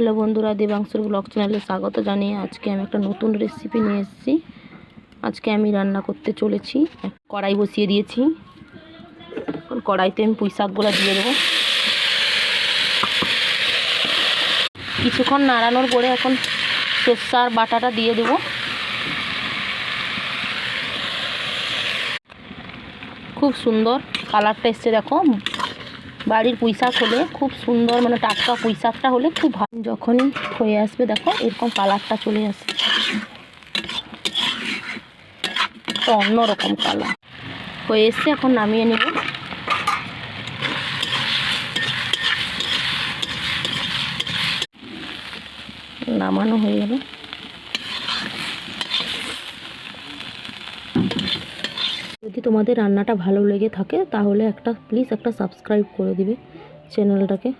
Hello বন্ধুরা, দেবাংশুর blog চ্যানেলে স্বাগত জানিয়ে আজকে আমি একটা নতুন রেসিপি নিয়ে এসেছি। আজকে আমি রান্না করতে চলেছি। কড়াই বসিয়ে দিয়েছি। কড়াইতে আমি পুঁই শাকগুলো দিয়ে দেবো। কিছুক্ষণ নাড়ানোর পরে এখন সর্ষার বাটাটা দিয়ে দেবো। খুব সুন্দর কালারটা এসছে, দেখো। বাড়ির পুঁই শাক হলে খুব সুন্দর মানে টাটকা পুঁই শাকটা হলে খুব ভালো। যখনই হয়ে আসবে, দেখো, এরকম কালারটা চলে আসে। একটা অন্যরকম কালার। হয়ে এসছে, এখন নামিয়ে নেব। নামানো হয়ে গেল। যদি তোমাদের রান্নাটা ভালো লেগে থাকে তাহলে একটা প্লিজ একটা সাবস্ক্রাইব করে দিবে চ্যানেলটাকে